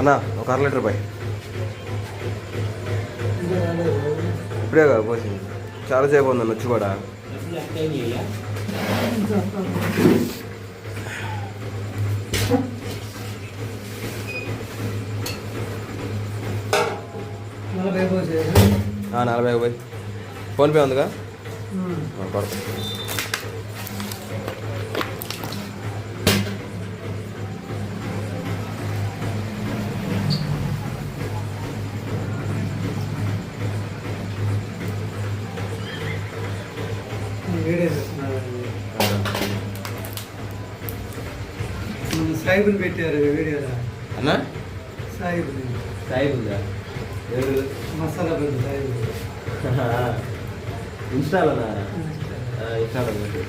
అన్నా ఒక అర లీటర్ బాయ్ ఇప్పుడే కదా పోసింది. చాలాసేపు ఉందన్న వచ్చి కూడా. నలభై పోయి. ఫోన్పే ఉందిగా? ఆ, సాయిబుని పెట్టారు వీడియోలో. అన్నా? సాయిబుని. సాయి ఉందా ఎవరు? మసాలా పెద్ద సాయిబు ఇన్స్టాలోనా ఇన్స్టాలో పెట్టు.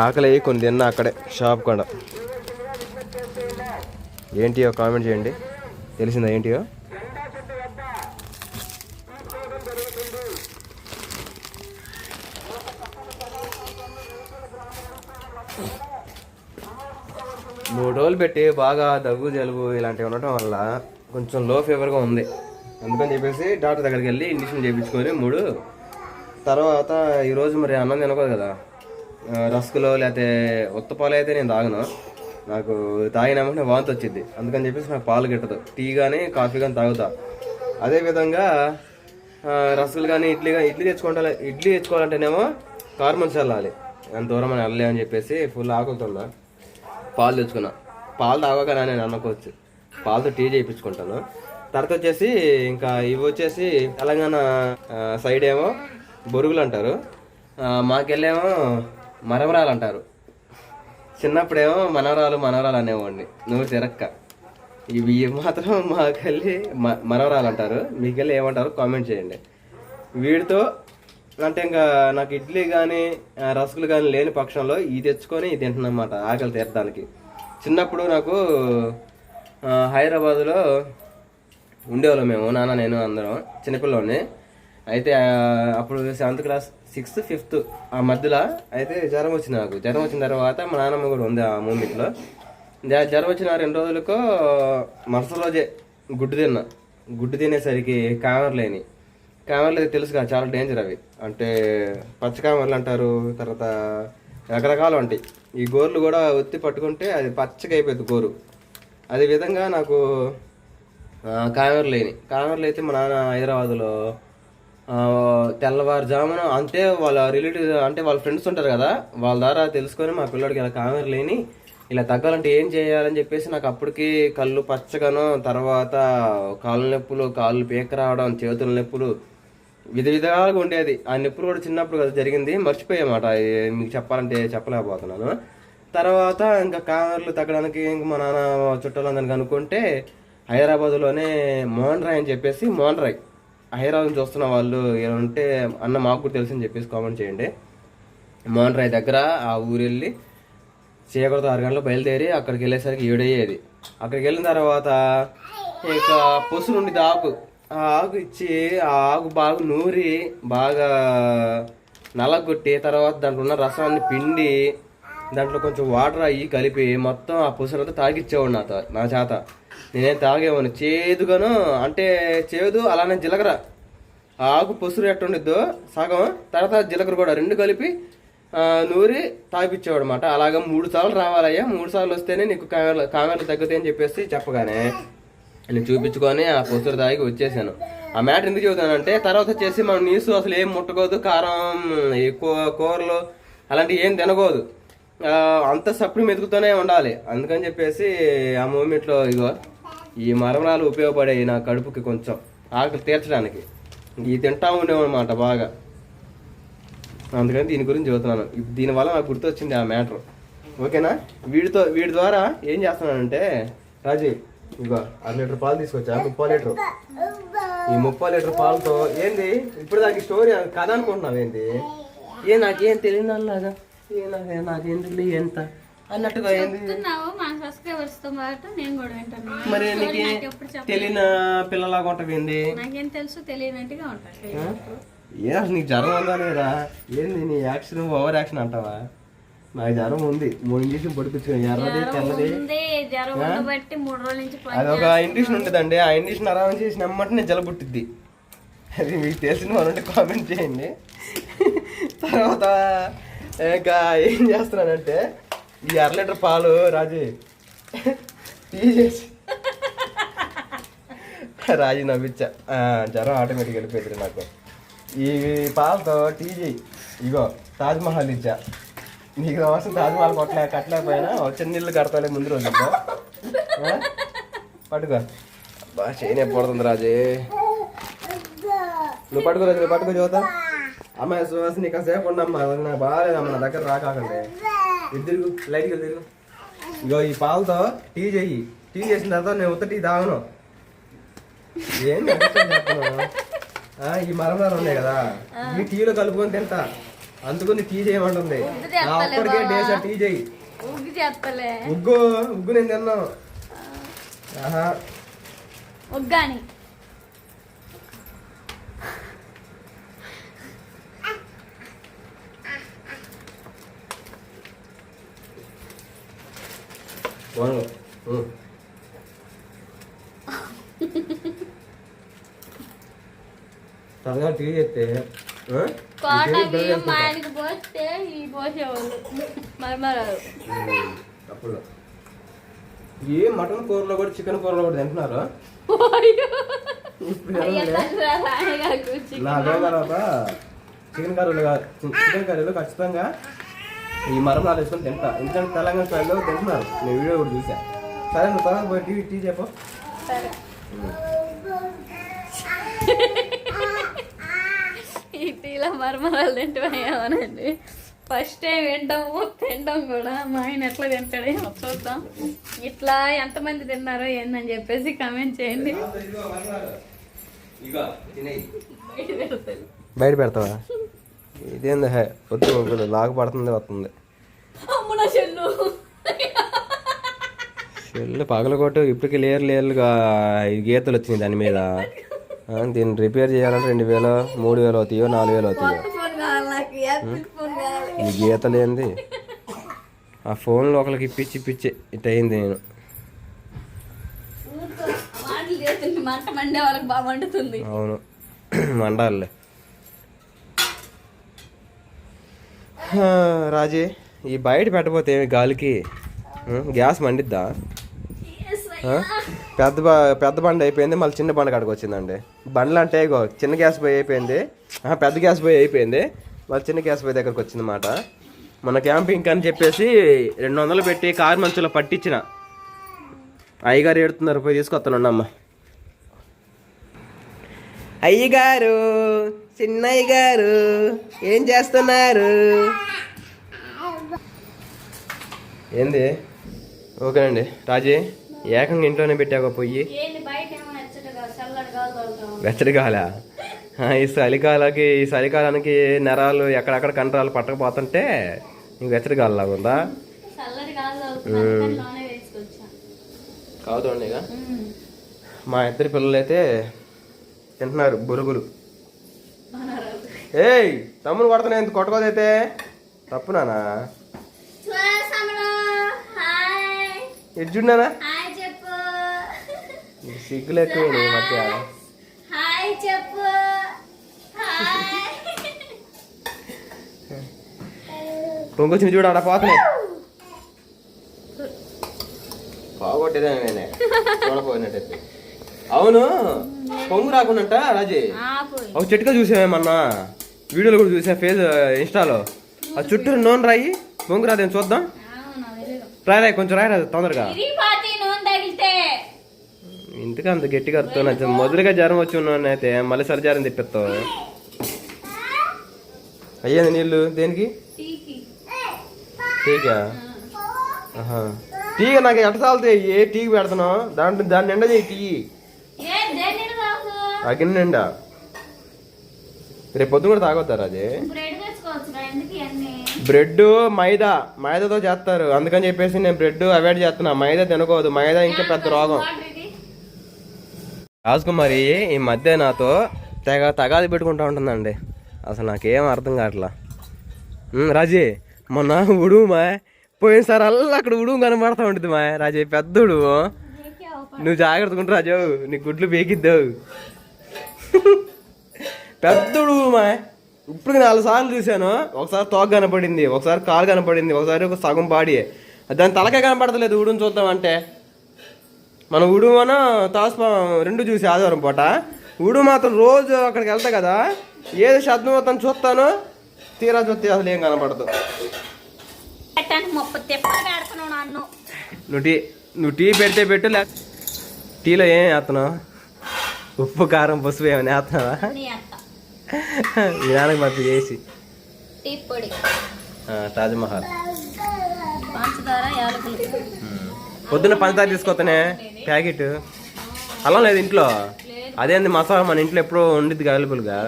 ఆకలి కొన్ని తిన్నా అక్కడే షాప్ కూడా. ఏంటియో కామెంట్ చేయండి. తెలిసిందా ఏంటియో? మూడు రోజులు పెట్టి బాగా దగ్గు జలుబు ఇలాంటివి ఉండటం వల్ల కొంచెం లో ఫీవర్గా ఉంది. అందుకని చెప్పేసి డాక్టర్ దగ్గరికి వెళ్ళి ఇంజక్షన్ చేయించుకొని మూడు తర్వాత ఈరోజు మరి అన్నం తినకూడదు కదా. రస్కులో లేకపోతే ఉత్తపాలు అయితే నేను తాగను. నాకు తాగినామంటే వాంతి వచ్చింది. అందుకని చెప్పేసి నాకు పాలు గిట్టదు. టీ కానీ కాఫీ కానీ తాగుతా. అదేవిధంగా రసలు కానీ ఇడ్లీ కానీ ఇడ్లీ తెచ్చుకుంటా ఇడ్లీ తెచ్చుకోవాలంటేనేమో కార్మన్స్ వెళ్ళాలి అంత దూరం అని వెళ్ళలే అని చెప్పేసి ఫుల్ ఆకులుతున్నా పాలు తెచ్చుకున్నా. పాలు తాగకనా నేను అనుకోవచ్చు పాలతో టీ చేయించుకుంటాను. తర్వాత వచ్చేసి ఇంకా ఇవి వచ్చేసి తెలంగాణ సైడ్ ఏమో బొరుగులు అంటారు. మాకెళ్ళేమో మరమరాలు అంటారు. చిన్నప్పుడేమో మనవరాలు మనవరాలు అనేవాడిని. నువ్వు తిరక్క. ఇవి మాత్రం మాకెళ్ళి మ మనవరాలు అంటారు. మీకెళ్ళి ఏమంటారు కామెంట్ చేయండి. వీడితో అంటే ఇంకా నాకు ఇడ్లీ కానీ రసగులు కానీ లేని పక్షంలో ఇది తెచ్చుకొని ఇది తింటున్నమాట ఆకలి తీరడానికి. చిన్నప్పుడు నాకు హైదరాబాద్లో హైదరాబాదులో ఉండేవాళ్ళం మేము నాన్న నేను అందరం చిన్నపిల్లని అయితే అప్పుడు సెవెంత్ క్లాస్ సిక్స్త్ ఫిఫ్త్ ఆ మధ్యలో అయితే జ్వరం వచ్చింది నాకు. జ్వరం వచ్చిన తర్వాత మా నాన్నమ్మ కూడా ఉంది ఆ మూమెంట్లో. జ్వరం జ్వరం వచ్చిన రెండు రోజులకు మరుసటి రోజే గుడ్డు తిన్నా. గుడ్డు తినేసరికి కామర్లేని కామర్లు తెలుసు కదా చాలా డేంజర్ అవి. అంటే పచ్చ కామర్లు అంటారు తర్వాత రకరకాలు ఉంటాయి. ఈ గోర్లు కూడా ఒత్తి పట్టుకుంటే అది పచ్చగా అయిపోయింది గోరు. అదే విధంగా నాకు ఆ, కామెర్లు లేని కామెర్లు అయితే మా నాన్న హైదరాబాద్లో తెల్లవారుజామున అంటే వాళ్ళ రిలేటివ్ అంటే వాళ్ళ ఫ్రెండ్స్ ఉంటారు కదా వాళ్ళ ద్వారా తెలుసుకొని మా పిల్లడికి ఇలా కామెర లేని ఇలా తగ్గాలంటే ఏం చేయాలని చెప్పేసి నాకు అప్పటికి కళ్ళు పచ్చగాను తర్వాత కాళ్ళ నొప్పులు కాళ్ళు పీక రావడం చేతుల నొప్పులు విధ విధాలుగా ఉండేది. ఆ నొప్పులు కూడా చిన్నప్పుడు కదా జరిగింది మర్చిపోయామాట. మీకు చెప్పాలంటే చెప్పలేకపోతున్నాను. తర్వాత ఇంకా కామెర్లు తగ్గడానికి ఇంక మా నాన్న చుట్టాలందరిని కనుక్కుంటే హైదరాబాద్లోనే మోహన్ రాయ్ అని చెప్పేసి మోహన్ రాయ్ హైదరాబాద్ చూస్తున్న వాళ్ళు ఏమైనా ఉంటే అన్న మాకు కూడా తెలుసు అని చెప్పేసి కామెంట్ చేయండి. మోహన్ రాయ్ దగ్గర ఆ ఊరు వెళ్ళి చీకటితో ఆరు గంటలు బయలుదేరి అక్కడికి వెళ్ళేసరికి ఏడయ్యేది. అక్కడికి వెళ్ళిన తర్వాత ఇక పొసు నుండి ఆకు ఆ ఆకు ఇచ్చి ఆ ఆకు బాగా నూరి బాగా నలగొట్టి తర్వాత దాంట్లో ఉన్న రసాన్ని పిండి దాంట్లో కొంచెం వాటర్ అయ్యి కలిపి మొత్తం ఆ పుసరంతా తాగిచ్చేవాడు నాతో నా చేత. నేనేం తాగేవాను చేదుగాను అంటే చేదు అలానే జీలకర్ర. ఆకు పొసురు ఎట్టుండిద్దో సగం తర్వాత జీలకర్ర కూడా రెండు కలిపి నూరి తాగిపించేవాడు అనమాట అలాగా మూడు సార్లు రావాలయ్యా. మూడు సార్లు వస్తేనే నీకు కామెరలు కామెరలు తగ్గుతాయి అని చెప్పేసి చెప్పగానే నేను చూపించుకొని ఆ పొసురు తాగి వచ్చేసాను. ఆ మ్యాటర్ ఎందుకు చెబుతానంటే తర్వాత వచ్చేసి మనం నీసు అసలు ఏం ముట్టకూడదు కారం ఎక్కువ కూరలు అలాంటివి ఏం తినకూడదు. అంత సప్పుడు మెతుకుతూనే ఉండాలి. అందుకని చెప్పేసి ఆ మూమెంట్లో ఇగో ఈ మరమరాలు ఉపయోగపడాయి నా కడుపుకి కొంచెం ఆకలి తీర్చడానికి. ఇది తింటా ఉండేవన్నమాట బాగా. అందుకని దీని గురించి చెబుతున్నాను. దీనివల్ల నాకు గుర్తొచ్చింది ఆ మ్యాటర్. ఓకేనా? వీడితో వీడి ద్వారా ఏం చేస్తున్నానంటే రాజీ ఇగో అర లీటర్ పాలు తీసుకొచ్చా? ముప్పై లీటర్. ఈ ముప్పై లీటర్ పాలతో ఏంది? ఇప్పుడు దానికి స్టోరీ కథ అనుకుంటున్నావు ఏంది? ఏ నాకేం తెలియదు అలాగా ఏ నాకేం తెలియదు ఎంత అన్నట్టుగా ఏంది? సబ్స్క్రైబర్స్తో పాటు నేను కూడా వింటాను. మరి నీకు తెలియని పిల్లలాగా ఉంటుంది నాకేం తెలుసు తెలియనట్టుగా ఏ నీకు జ్వరం ఉందా లేదా? ఏంది నీ యాక్షన్ ఓవర్ యాక్షన్ అంటావా? నాకు జ్వరం ఉంది. మూడు ఇంజక్షన్ పొడిపించుకుని ఎర్రది తెల్లది అది ఒక ఇండిషన్ ఉంటుందండి. ఆ ఇండిషన్ ఆరాధన చేసిన అమ్మంటే జల పుట్టిద్ది. అది మీకు తెలిసిన వాళ్ళు ఉంటే కామెంట్ చేయండి. తర్వాత ఇంకా ఏం చేస్తున్నానంటే ఈ అర లీటర్ పాలు రాజీ టీ చేసి రాజీ నవ్విచ్చా. జ్వరం ఆటోమేటిక్ వెళ్ళిపోయింది నాకు. ఈ పాలతో టీ చేయి ఇగో తాజ్మహల్ ఇచ్చా. నీకు అవసరం తాజ్మహల్ కొట్టలే కట్టలేకపోయినా ఒక చిన్న ఇల్లు కడతాలే ముందు రోజు పట్టుకో. బాగా చేయనే పడుతుంది రాజే. నువ్వు పట్టుకో రాజు నువ్వు పట్టుకో చదువుతా అమ్మాయి సువాస నీకు సేపు ఉండమ్మా అది నాకు బాగాలేదమ్మా నా దగ్గర రాకండి ఇద్దరు లైట్గా తిరుగు. ఇగో ఈ పాలతో టీ చెయ్యి టీ చేసిన తర్వాత నేను ఉత్త టీ తాగను. ఏం ఈ మరమరాలు ఉన్నాయి కదా. ఈ టీలో కలుపుకొని తింటా. అందుకని టీ చేయమంటుంది. ఒక్కడికే డేసా టీ చెయ్యి ఉగ్గు ఉగ్గు నేను తిన్నాను. ఆహా. ఉగ్గాని. ఉం. త్వరగా టీ చేస్తే మా. ఆయనకి పోస్తే ఈ పోసేవాళ్ళు మరమరాలు మటన్ కూరలో కూడా చికెన్ కూరలో కూడా తింటున్నారు? నా తర్వాత చికెన్ కర్రీలు చికెన్ కర్రీలు ఖచ్చితంగా ఈ మరమరాలు వేసుకొని తింటా. ఎందుకంటే తెలంగాణ స్టైల్లో తింటున్నారు. నేను వీడియో కూడా చూసా. సరే నువ్వు తర్వాత పోయి టీ టీ చెప్పు. ఈ టీలో మరమరాలు తింటామేమోనండి ఫస్ట్ టైం వింటాము తింటాం కూడా మా ఆయన ఎట్లా తింటాడో చూద్దాం. ఇట్లా ఎంతమంది తిన్నారో ఏందని చెప్పేసి కామెంట్ చేయండి. బయట పెడతావా? ఇదేంది హే? వద్దు వద్దు, లాగు పడుతుంది వస్తుంది. చెల్లు. పగలగొట్టు ఇప్పటికి లేరు లేరుగా ఈ గీతలు వచ్చినాయి దాని మీద. దీన్ని రిపేర్ చేయాలంటే రెండు వేలు మూడు వేలు అవుతాయో నాలుగు వేలు అవుతాయో? ఫోన్ ఫోన్ ఈ గీతలు ఏంది? ఆ ఫోన్లో ఒకరికి ఇప్పించి ఇప్పించి ఇట్ అయింది నేను. ఊరుకో. మాటలు చేస్తుంది మంట మండే వాళ్ళకి బాగా మండుతుంది అవును మండాలే హా, రాజే ఈ బయట పెట్టబోతే ఏమి గాలికి గ్యాస్ మండిద్దా? పెద్ద బ- పెద్ద బండి అయిపోయింది మళ్ళీ చిన్న బండి కాడికి వచ్చిందండి. బండ్లు అంటే ఇగో చిన్న గ్యాస్ పోయి అయిపోయింది. పెద్ద గ్యాస్ పోయి అయిపోయింది. మళ్ళీ చిన్న గ్యాస్ పోయి దగ్గరకు వచ్చిందన్నమాట. మన క్యాంపింగ్ అని చెప్పేసి రెండు వందలు పెట్టి కారు మంచులో పట్టించిన. అయ్యగారు ఏడుతున్నారు పోయి తీసుకొస్తానుండమ్మా అయ్యగారు చిన్నయ్య గారు ఏం చేస్తున్నారు? ఏంది? ఓకేనండి. రాజీ ఏకంగా ఇంట్లోనే పెట్టాక పొయ్యి. వెచ్చడి కాల ఈ చలికాలకి ఈ చలికాలానికి నరాలు ఎక్కడెక్కడ కండరాలు పట్టకపోతుంటే నీకు వెచ్చడి కాలలాగా ఉందా? ఇక మా ఇద్దరి పిల్లలైతే తింటున్నారు బురుగులు. ఏయ్ తమ్ముని కొడతాను ఎందుకు? కొట్టుకోదైతే? తప్పు నానా? హాయ్. చెప్పు. సిగ్గులు ఎక్కువ ఈ మధ్య. పొంగొచ్చింది చూడు ఆడ పోతున్నాయి బాగొట్టేదే నేనే. చూడపోయినట్టయితే అవును. పొంగు రాకుండాంట రాజీ. ఒక చెట్టుగా చూసామేమన్నా వీడియోలో కూడా చూసా ఫేస్ ఇన్స్టాలో. ఆ చుట్టూ నూనె రాయి పొంగు రాదేం చూద్దాం? రాయి రాయి కొంచెం రాయి రాదు తొందరగా. ఇంతకు అంత గట్టిగా అరుతున్నా మొదలుగా జ్వరం వచ్చి ఉన్నాను అయితే మళ్ళీ సరి జ్వరం తెప్పిస్తావు. అయ్యేది నీళ్ళు? దేనికి? టీకి. టీగా నాకు ఎట్ట సాగుతాయి ఏ టీకి పెడుతున్నావు? దాంట్లో దాని నిండా చేయి టీ. గిన్నె నిండా. రేపు పొద్దున కూడా తాగొద్దా రాజే? ఇప్పుడు ఎడు తెచ్చుకో చేసుకోవచ్చు ఎందుకు ఇవన్నీ బ్రెడ్ మైదా మైదాతో చేస్తారు. అందుకని చెప్పేసి నేను బ్రెడ్ అవాయిడ్ చేస్తున్నా. మైదా తినకూడదు. మైదా ఇంకా పెద్ద రోగం. రాజకుమారి ఈ మధ్య నాతో తెగ తగాది పెట్టుకుంటా ఉంటుందండి. అసలు నాకేం అర్థం కావట్లా. రాజీ మొన్న ఉడువు మా పోయినసారి అల్లా అక్కడ ఉడువు కనబడతా ఉంటుంది మా రాజీ నీకే అవప- నువ్వు జాగ్రత్తగా ఉంటు రాజు. నీ గుడ్లు బేకిద్దావు పెద్దడు మా ఇప్పుడు నాలుగు సార్లు చూశాను ఒకసారి తోక కనపడింది ఒకసారి కాలు కనపడింది ఒకసారి ఒక సగం బాడీ. దాని తలకే కనపడతలేదు ఉడుని చూద్దామంటే. మనం ఉడు మన తాస్పా రెండు చూసి ఆదివారం పూట. ఉడు మాత్రం రోజు అక్కడికి వెళ్తా కదా. ఏదో శబ్దం మొత్తం చూస్తాను. తీరా చూస్తే అసలు ఏం కనపడదు. నువ్వు టీ నువ్వు టీ పెడితే పెట్టు లే టీలో ఏం వేస్తున్నావు? ఉప్పు కారం పసుపు ఏమైనా వేస్తున్నావా నీ అత్త మీ నాన్నకి మధ్య చేసి తాజ్మహల్ పొద్దున్న పంచదార తీసుకొస్తానే ప్యాకెట్. అల్లం లేదు ఇంట్లో. అదేంది మసాలా మన ఇంట్లో ఎప్పుడో ఉండిద్ది అవైలబుల్గా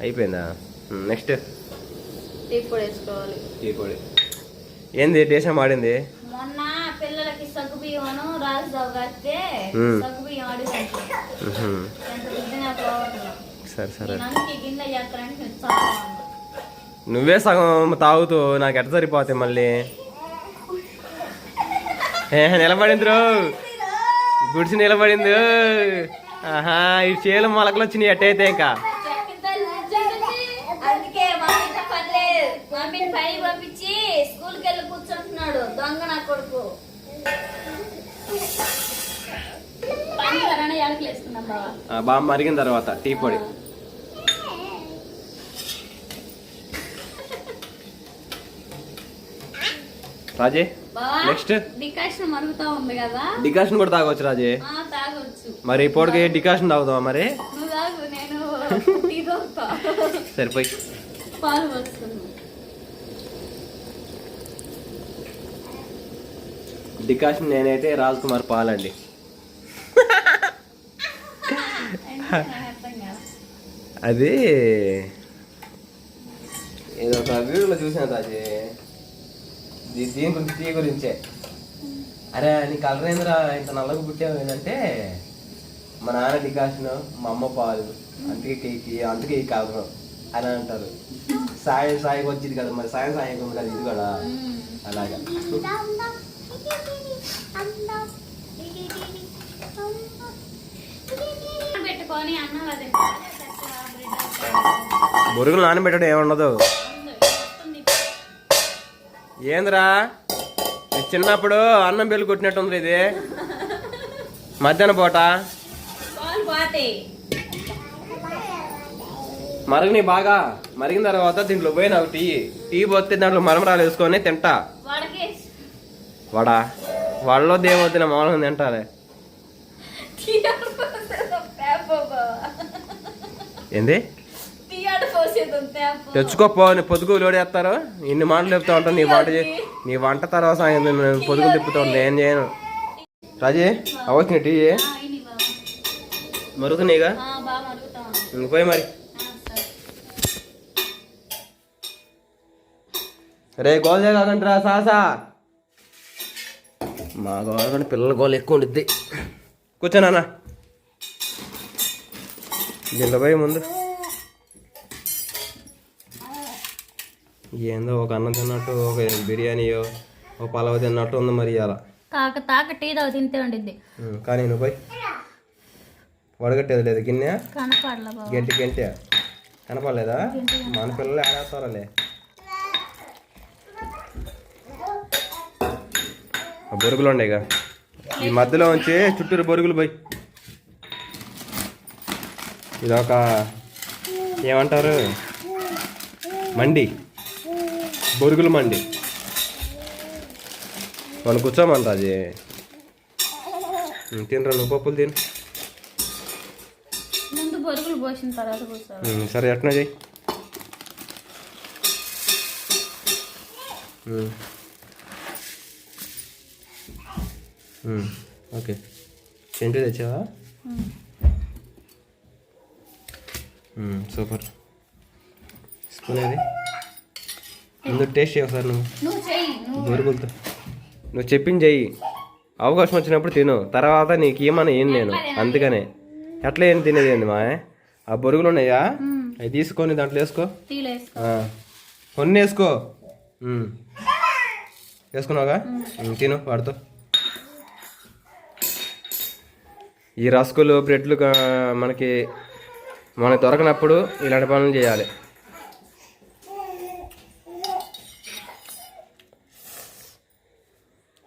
అయిపోయిందా. నెక్స్ట్ టీ పొడి ఏంది మాడింది మొన్న పిల్లలకి రాజుదావు కడితే అడిగి సరే సరే. నువ్వే సగం తాగుతూ నాకు ఎట్ట సరిపోతాయి మళ్ళీ? నిలబడింది గుడిసి నిలబడింది. ఆహా ఈ చేలు మొలకలు వచ్చినాయి ఎట్టయితే ఇంకా. పంపించి స్కూల్కి వెళ్ళి కూర్చుంటున్నాడు దొంగ నా కొడుకు. బాగా మరిగిన తర్వాత టీ పొడి. రాజే నెక్స్ట్. డికాషన్ మరుగుతా ఉంది కదా. డికాషన్ కూడా తాగొచ్చు రాజే. తాగొచ్చు. మరి పొడికి డికాషన్ తాగుతావా మరి? సరిపోయి. పాలు వస్తుంది డికాషన్ నేనైతే రాజ్ కుమార్ పాలండి. అది ఏదో ఒక వీడియోలో చూసాను రాజే దీ- దీని గురించి టీ గురించే. అరే నీ కలర్ ఏందిరా? ఇంత నల్లగా పుట్టావు ఏంటంటే మా నాన్న డికాషన్ మా అమ్మ పాలు. అందుకే కేకి అందుకే ఈ కలర్ అని అంటారు. సాయం సాయికి వచ్చింది కదా మరి సాయం సాయం కదా? ఇది కూడా. అలాగా పెట్టుకొని అన్నం అది బొరుగులు నానబెట్టడం ఏముండదు. ఏందిరా? చిన్నప్పుడు అన్నం బెల్లు కొట్టినట్టుంది ఇది. మధ్యాహ్నం పూట. మరగని బాగా. మరిగిన తర్వాత దీంట్లో పోయి నాకు టీ. టీ పోతే దాంట్లో మరమరాలు వేసుకొని తింటా. వడా? వాళ్ళలో దేవద్దిన మామూలుగా తింటాలే. ఏంది? తెచ్చుకోపో నీ పొదుగు లోడేస్తారు ఇన్ని మాటలు చెప్తా ఉంటాను నీ వంట నీ వంట తర్వాత నేను పొదుగులు తిప్పుతా ఉంటాను ఏం చేయను. రాజీ అవచ్చిన టీ మరుగుతున్నాయిగా? పోయి మరి. రే గోల్ కాదంటరా సాసా మా కంటే పిల్లల గోల్ ఎక్కువ ఉండిద్ది. కూర్చో పోయి ముందు ఏందో ఒక అన్నం తిన్నట్టు ఒక బిర్యానీయో ఒక పలావ్ తిన్నట్టు ఉంది మరి అలా తాక తాక టీ తాగు తింటే ఉండిద్ది. కానీ నువ్వు పోయి వడగట్టేది లేదు. గిన్నె కనపడలా గంటి గంటి. కనపడలేదా? మన పిల్లలు ఆడేస్తారాలే. బొరుగులు ఉండేగా ఈ మధ్యలో ఉంచి చుట్టూరు బొరుగులు పోయి. ఇదొక ఏమంటారు? మండి. బొరుగులు మండి. మనం కూర్చోమంట అది తినరా నువ్వు? పప్పులు తిను. సరే ఎట్నా చెయ్యి ఓకే. సెంటు తెచ్చావా? సూపర్. స్పూన్ ఏది? ముందు టేస్ట్ చేయ ఒకసారి నువ్వు. చెయ్యి నువ్వు. చెప్పింది చెయ్యి. అవకాశం వచ్చినప్పుడు తిను. తర్వాత నీకు ఏమన్నా ఏం నేను. అందుకనే. ఎట్లా ఏం తినేది ఏంది మా ఆ బొరుగులు ఉన్నాయా? అవి తీసుకొని దాంట్లో వేసుకో. కొన్ని వేసుకో. వేసుకున్నావుగా? తిను వాడుతో. ఈ రస్కులు బ్రెడ్లు మనకి మనకి దొరకనప్పుడు ఇలాంటి పనులు చేయాలి.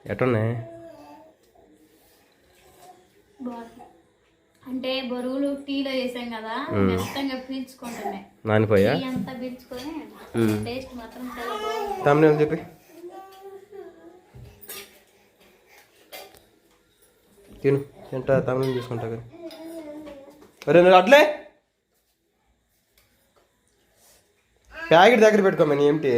ఎట్టున్నాయి. అంటే బరువులు టీలో చేసాం కదా పీల్చుకుంటున్నాయి. నానిపోయా? అంతా పీల్చుకొని టేస్ట్ మాత్రం చాలా బాగుంది. తమ్ముడు చెప్పి? తిను తింటా తమిళం తీసుకుంటా కానీ అరే నువ్వు అట్లే? ప్యాకెట్ దగ్గర పెట్టుకోమని ఏమిటి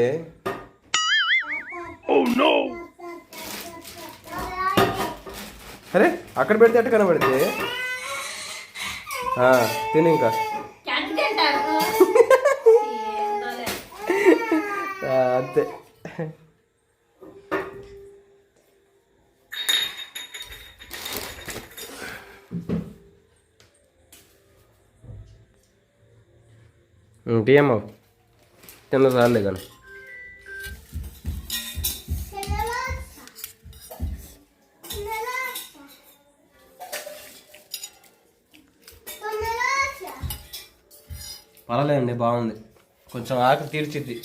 అరే అక్కడ పెడితే ఎట్ట కనబడితే ఆ, తిను ఇంకా. క్యాట్ తింటారు ఏందోలే. ఆ, అంతే టీఎం తిన్న సార్లే కానీ. పర్వాలేదండి బాగుంది. కొంచెం ఆకలి తీర్చిద్ది.